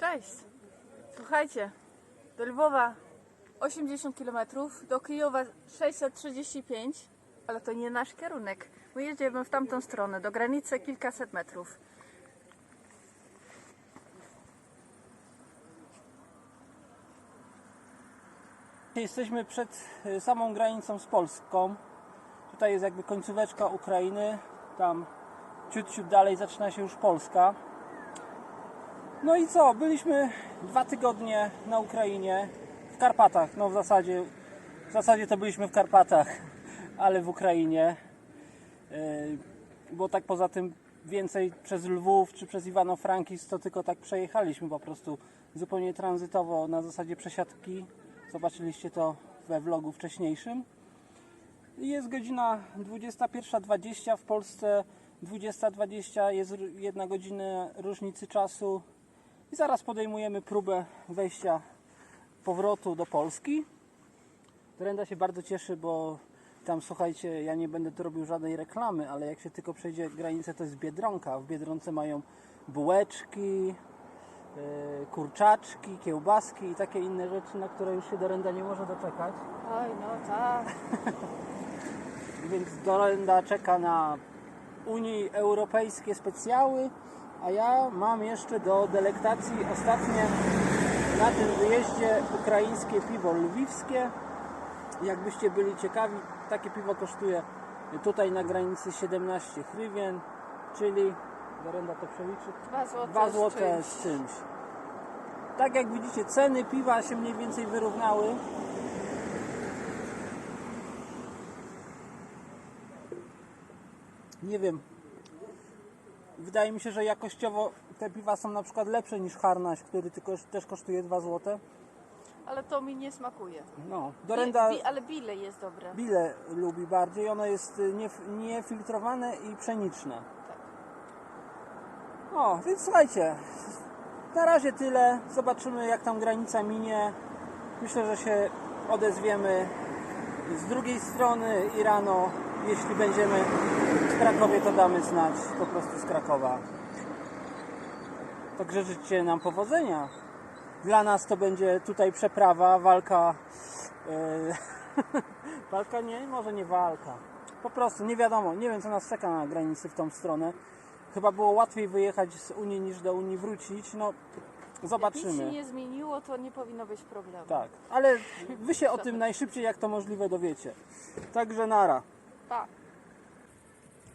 Cześć! Słuchajcie, do Lwowa 80 km, do Kijowa 635, ale to nie nasz kierunek. My jedziemy w tamtą stronę, do granicy kilkaset metrów. Jesteśmy przed y, samą granicą z Polską. Tutaj jest jakby końcóweczka Ukrainy. Tam ciut, ciut dalej zaczyna się już Polska. No i co? Byliśmy dwa tygodnie na Ukrainie, w Karpatach. No w zasadzie, w zasadzie to byliśmy w Karpatach, ale w Ukrainie. Yy, Bo tak poza tym więcej przez Lwów czy przez Iwano-Frankivsk to tylko tak przejechaliśmy po prostu zupełnie tranzytowo na zasadzie przesiadki. Zobaczyliście to we vlogu wcześniejszym. Jest godzina 21.20 w Polsce 20.20 jest jedna godzina różnicy czasu i zaraz podejmujemy próbę wejścia powrotu do Polski. Dorenda się bardzo cieszy, bo tam słuchajcie, ja nie będę tu robił żadnej reklamy, ale jak się tylko przejdzie granicę, to jest Biedronka. W Biedronce mają bułeczki, yy, kurczaczki, kiełbaski i takie inne rzeczy, na które już się Dorenda nie może doczekać. Oj, no tak. Więc Dorenda czeka na Unii Europejskie specjały, a ja mam jeszcze do delektacji ostatnie na tym wyjeździe ukraińskie piwo lwiwskie. Jakbyście byli ciekawi, takie piwo kosztuje tutaj na granicy 17 hrywien, czyli Dorenda to przeliczy. 2 zł. 2 zł z czymś. Tak jak widzicie, ceny piwa się mniej więcej wyrównały. Nie wiem. Wydaje mi się, że jakościowo te piwa są na przykład lepsze niż Harnaś, który tylko też kosztuje 2 zł. Ale to mi nie smakuje. No, Dorenda Bi, ale bile jest dobre. bile lubi bardziej. Ono jest y, nief- niefiltrowane i pszeniczne. Tak. O, więc słuchajcie, na razie tyle. Zobaczymy jak tam granica minie. Myślę, że się odezwiemy z drugiej strony i rano, jeśli będziemy Krakowie, to damy znać po prostu z Krakowa. Także życzcie nam powodzenia. Dla nas to będzie tutaj przeprawa, walka. e, walka nie, może nie walka. Po prostu nie wiadomo, nie wiem co nas czeka na granicy w tą stronę. Chyba było łatwiej wyjechać z Unii niż do Unii wrócić. No, Jak nic zobaczymy. się nie zmieniło, to nie powinno być problemu. Tak, ale wy się o tym najszybciej jak to możliwe dowiecie. Także nara. tak.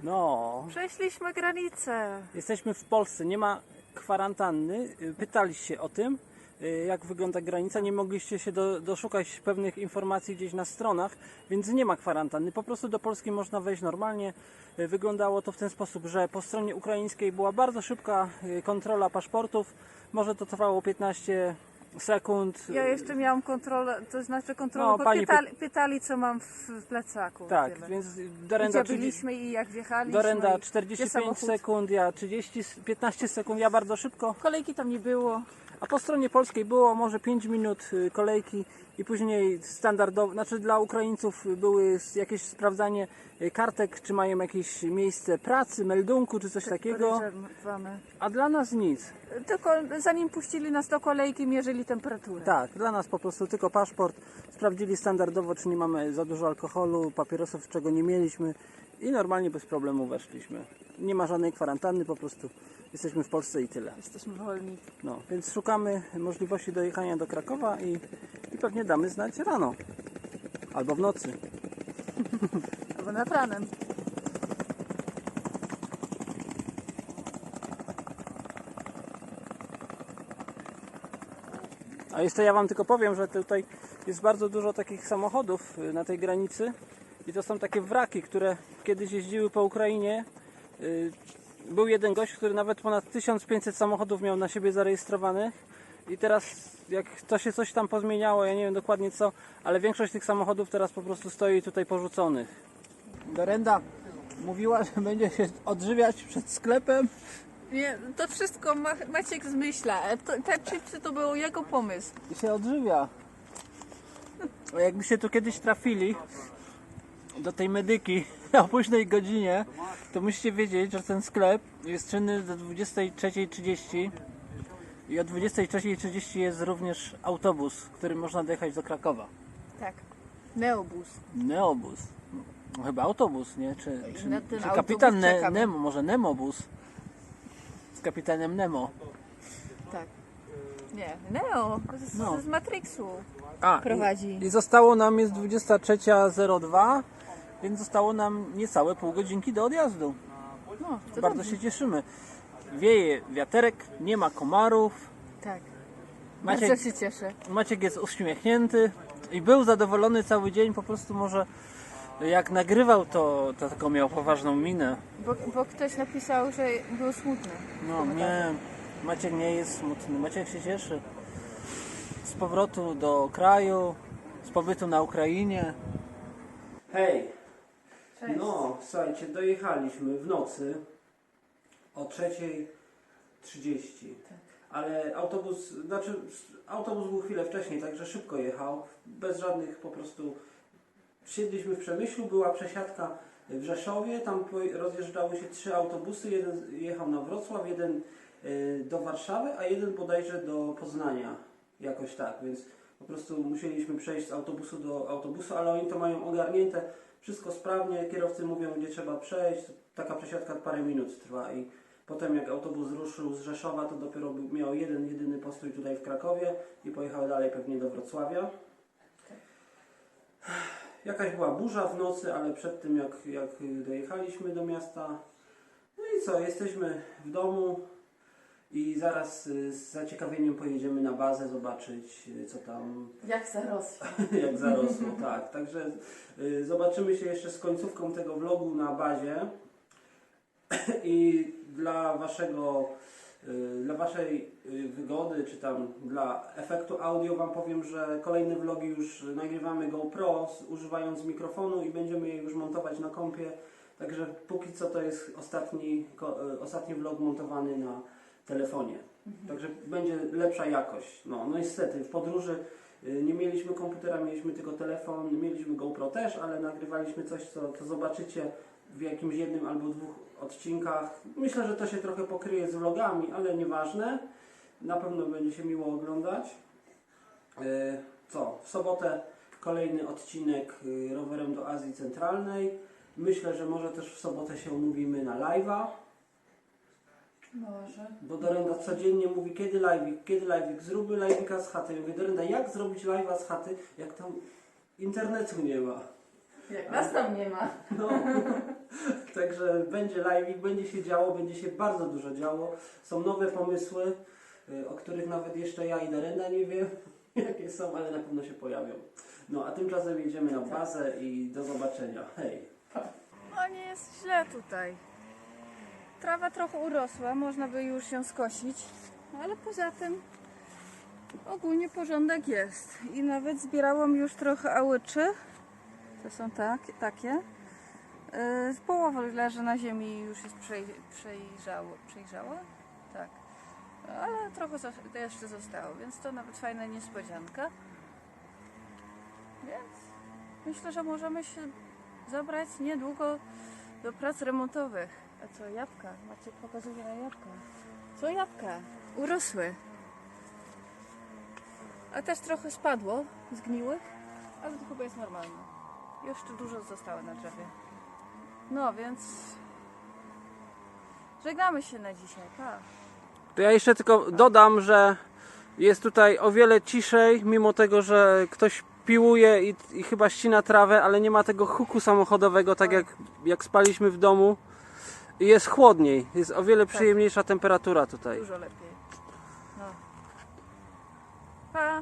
No, Przeszliśmy granicę. jesteśmy w Polsce, nie ma kwarantanny. Pytaliście o tym, y, jak wygląda granica. Nie mogliście się do, doszukać pewnych informacji gdzieś na stronach, więc nie ma kwarantanny. Po prostu do Polski można wejść normalnie. Y, Wyglądało to w ten sposób, że po stronie ukraińskiej była bardzo szybka y, kontrola paszportów. Może to trwało 15 sekund. Ja jeszcze miałam kontrolę, to znaczy kontrolę, No, bo pani pytali, pytali, co mam w, w plecaku. Tak, Tyle. więc Gdzie Dorenda, 30, byliśmy i jak wjechaliśmy. Dorenda i gdzie 45 samochód. sekund, ja 30, 15 sekund, ja bardzo szybko. Kolejki tam nie było. A po stronie polskiej było może 5 minut y, kolejki i później standardowo, znaczy dla Ukraińców były jakieś sprawdzanie y, kartek, czy mają jakieś miejsce pracy, meldunku, czy coś takiego, Podejrzewamy. a dla nas nic. Tylko zanim puścili nas do kolejki, mierzyli temperaturę. Tak, dla nas po prostu tylko paszport, sprawdzili standardowo, czy nie mamy za dużo alkoholu, papierosów, czego nie mieliśmy i normalnie bez problemu weszliśmy. Nie ma żadnej kwarantanny, po prostu jesteśmy w Polsce i tyle. Jesteśmy wolni. No, więc szukamy możliwości dojechania do Krakowa i, i pewnie damy znać rano. Albo w nocy. Albo nad ranem. A jeszcze ja Wam tylko powiem, że tutaj jest bardzo dużo takich samochodów y, na tej granicy i to są takie wraki, które kiedyś jeździły po Ukrainie. Był jeden gość, który nawet ponad 1500 samochodów miał na siebie zarejestrowanych i teraz jak to się coś tam pozmieniało, ja nie wiem dokładnie co, ale większość tych samochodów teraz po prostu stoi tutaj porzuconych. Dorenda mówiła, że będzie się odżywiać przed sklepem. Nie, to wszystko Ma Maciek zmyśla. E, To, te chipsy to był jego pomysł. i się odżywia. A jakbyście tu kiedyś trafili do tej medyki o późnej godzinie, to musicie wiedzieć, że ten sklep jest czynny do 23.30 I o 23.30 jest również autobus, którym można dojechać do Krakowa. Tak. Neobus. Neobus. No, chyba autobus, nie? Czy, czy, ten czy autobus kapitan ne. Nemo, może Nemobus? Z kapitanem Nemo. Tak. Nie, Neo. Z, No. z Matrixu. A, Prowadzi. I, I zostało nam, jest 23.02, więc zostało nam niecałe pół godzinki do odjazdu. No, Bardzo się cieszymy. Wieje wiaterek, nie ma komarów. Tak. Maciek, Bardzo się cieszę. Maciek jest uśmiechnięty i był zadowolony cały dzień. Po prostu może jak nagrywał, to, to taką miał poważną minę. Bo, bo ktoś napisał, że był smutny. No nie, Maciek nie jest smutny. Maciek się cieszy z powrotu do kraju, z pobytu na Ukrainie. Hej, Cześć. no słuchajcie, dojechaliśmy w nocy o 3.30. Ale autobus, znaczy autobus był chwilę wcześniej, także szybko jechał, bez żadnych po prostu. Siedliśmy w Przemyślu, była przesiadka w Rzeszowie, tam rozjeżdżały się trzy autobusy, jeden jechał na Wrocław, jeden y, do Warszawy, a jeden bodajże do Poznania, jakoś tak, więc po prostu musieliśmy przejść z autobusu do autobusu, ale oni to mają ogarnięte, wszystko sprawnie, kierowcy mówią gdzie trzeba przejść, taka przesiadka parę minut trwa i potem jak autobus ruszył z Rzeszowa, to dopiero miał jeden, jedyny postój tutaj w Krakowie i pojechał dalej pewnie do Wrocławia. Jakaś była burza w nocy, ale przed tym jak, jak dojechaliśmy do miasta, no i co, jesteśmy w domu i zaraz y, z zaciekawieniem pojedziemy na bazę zobaczyć y, co tam Jak zarosło. jak zarosło, tak. Także y, zobaczymy się jeszcze z końcówką tego vlogu na bazie. I dla waszego dla waszej wygody, czy tam dla efektu audio wam powiem, że kolejne vlogi już nagrywamy GoPro używając mikrofonu i będziemy je już montować na kompie. Także póki co to jest ostatni, ostatni vlog montowany na telefonie. Także będzie lepsza jakość. No, no niestety w podróży y, nie mieliśmy komputera, mieliśmy tylko telefon, mieliśmy GoPro też, ale nagrywaliśmy coś, co, co zobaczycie w jakimś jednym albo dwóch odcinkach. Myślę, że to się trochę pokryje z vlogami, ale nieważne. Na pewno będzie się miło oglądać. Y, Co? W sobotę kolejny odcinek y, rowerem do Azji Centralnej. Myślę, że może też w sobotę się umówimy na live'a. Może. Bo Dorenda codziennie mówi, kiedy live'ik, kiedy live'ik, zróbmy live'ika z chaty. Ja mówię, Dorenda, jak zrobić live'a z chaty, jak tam internetu nie ma? Jak nas tam nie ma. No, także będzie live'ik, będzie się działo, będzie się bardzo dużo działo. Są nowe pomysły, y, o których nawet jeszcze ja i Dorenda nie wiem, jakie są, ale na pewno się pojawią. No, a tymczasem jedziemy na bazę i do zobaczenia. Hej! O, nie jest źle tutaj. Trawa trochę urosła, można by już ją skosić, ale poza tym ogólnie porządek jest. I nawet zbierałam już trochę ałyczy. To są tak, takie. Yy, połowa leży na ziemi już jest przejrzała. Tak. Ale trochę jeszcze zostało, więc to nawet fajna niespodzianka. Więc myślę, że możemy się zabrać niedługo do prac remontowych. A co, jabłka? Maciek pokazuje na jabłka. Co jabłka? Urosły. A też trochę spadło, zgniłych, ale to chyba jest normalne. Jeszcze dużo zostało na drzewie. No więc... Żegnamy się na dzisiaj, pa. To ja jeszcze tylko dodam, że jest tutaj o wiele ciszej, mimo tego, że ktoś piłuje i, i chyba ścina trawę, ale nie ma tego huku samochodowego, tak jak, jak spaliśmy w domu. I jest chłodniej, jest o wiele przyjemniejsza temperatura tutaj. Dużo lepiej. No. Pa.